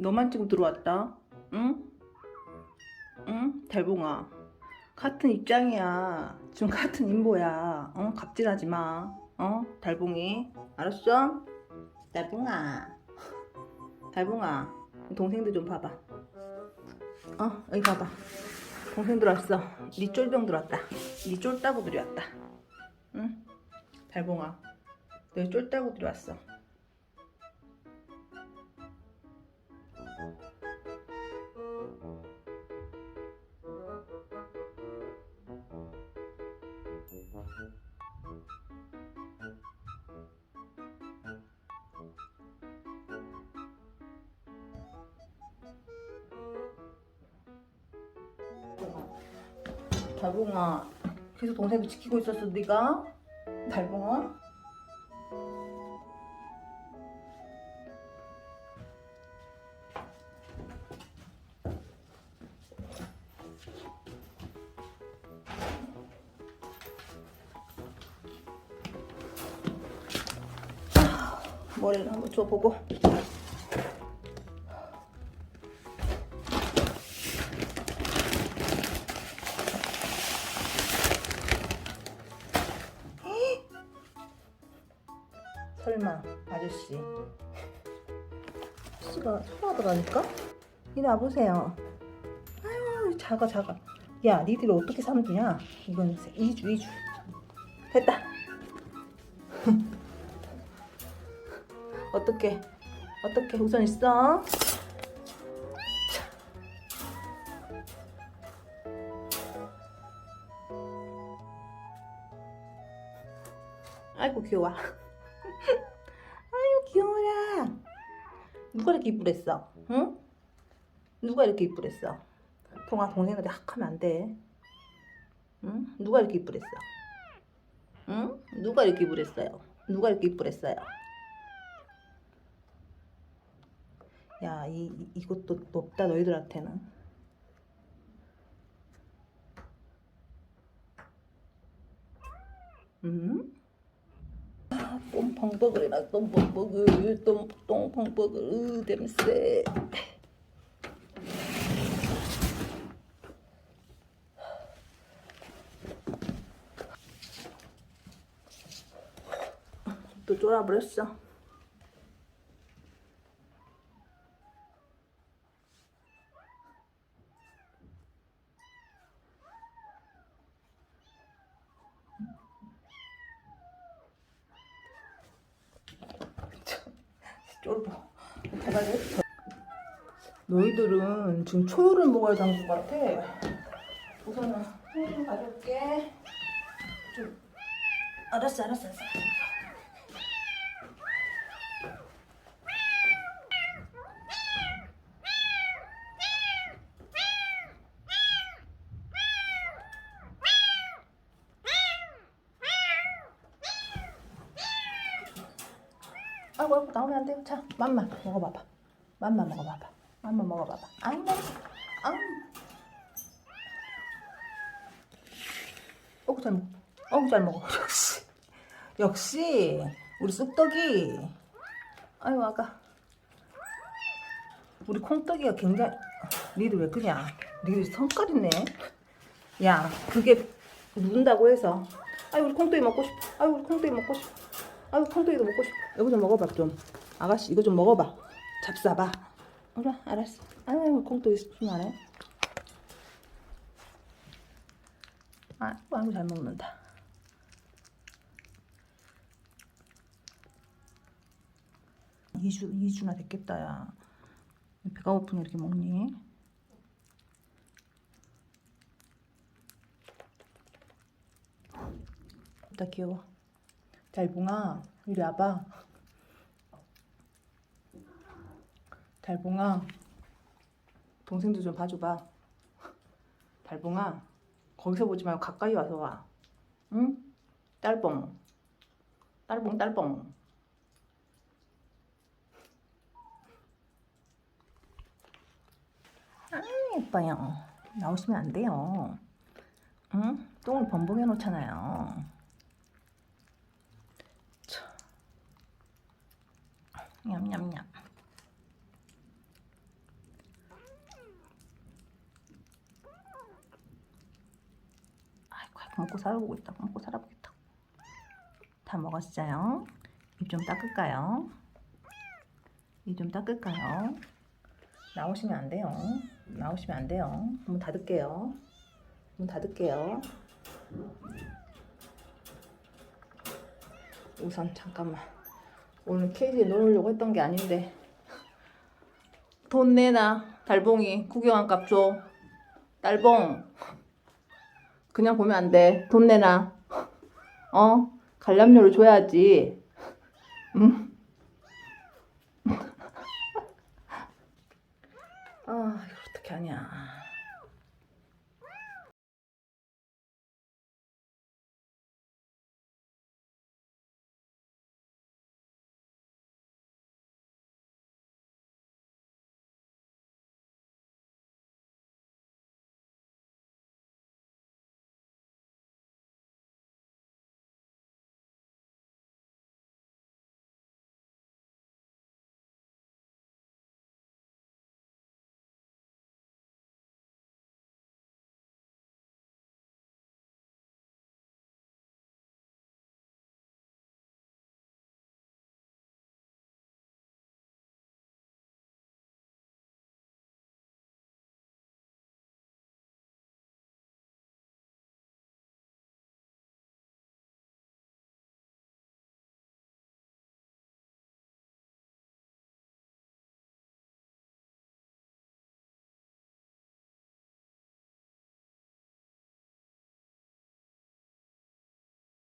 너만 지금 들어왔다. 응? 응? 달봉아. 같은 입장이야. 지금 같은 인보야. 어? 갑질하지 마. 어? 달봉이. 알았어? 달봉아. 달봉아. 동생들 좀 봐봐. 어? 여기 봐봐. 동생들 왔어. 니 쫄병 들었다. 니 쫄따구들이 왔다. 응? 달봉아. 너 쫄따구들이 왔어. 달봉아 계속 동생을 지키고 있었어 네가? 달봉아 머리를 한번 줘보고. 설마 아저씨. 아저씨가 소화하더라니까? 이리 와보세요. 아유 작아 작아. 야 니들 어떻게 삼두냐? 이건 2주 2주 됐다 어떻게 어떻게 우선 있어. 아이고 귀여워. 아유 귀여워라. 누가 이렇게 이쁘랬어? 응? 누가 이렇게 이쁘랬어? 동아 동생한테 학 하면 안 돼. 응? 누가 이렇게 이쁘랬어? 응? 누가 이렇게 이쁘랬어요? 누가 이렇게 이쁘랬어요 야 이, 이- 이것도 높다 너희들한테는. 응? 똥펑버글이라 똥펑버글 똥 똥펑버글 으 냄새. 또 쫄아버렸어 쫄보. 대박이 너희들은 지금 초를 먹어야 되는 것 같아. 우선은 가져올게. 좀. 알았어 알았어 알았어 아이고 아이고 나오면 안 돼요. 자 맘만 먹어봐봐. 맘만 먹어봐봐. 맘만 먹어봐봐. 아우 아우 어구 잘 먹어. 어구 잘 먹어. 역시 역시 우리 쑥떡이 아유 아가 우리 콩떡이가 굉장히 니들 왜 그냐? 니들 성깔 있네. 야 그게 묻는다고 해서. 아유 우리 콩떡이 먹고 싶어. 아유 우리 콩떡이 먹고 싶어 아유 콩떡이도 먹고 싶어. 이거 좀 먹어봐 좀. 아가씨 이거 좀 먹어봐. 잡숴봐. 그래 알았어. 아유 콩떡이 순하네. 아이고 아이고 잘 먹는다. 이주이주나 됐겠다 야. 배가 고프니 이렇게 먹니? 나 귀여워 달봉아 이리 와봐. 달봉아. 동생도 좀 봐줘봐. 달봉아. 거기서 보지 말고 가까이 와서 와. 응? 딸봉. 딸봉 딸봉. 아 예뻐요. 나오시면 안 돼요. 응? 똥을 범벅해 놓잖아요 냠냠냠. 아이고, 아이고 먹고 살아보고 있다. 먹고 살아보겠다. 다 먹었어요. 입 좀 닦을까요? 입 좀 닦을까요? 나오시면 안 돼요. 나오시면 안 돼요. 문 닫을게요. 문 닫을게요. 우선 잠깐만. 오늘 케이지에 넣으려고 했던 게 아닌데. 돈 내놔. 달봉이 구경한 값 줘. 달봉. 그냥 보면 안 돼. 돈 내놔. 어? 관람료를 줘야지. 응? 아, 이거 어떻게 하냐.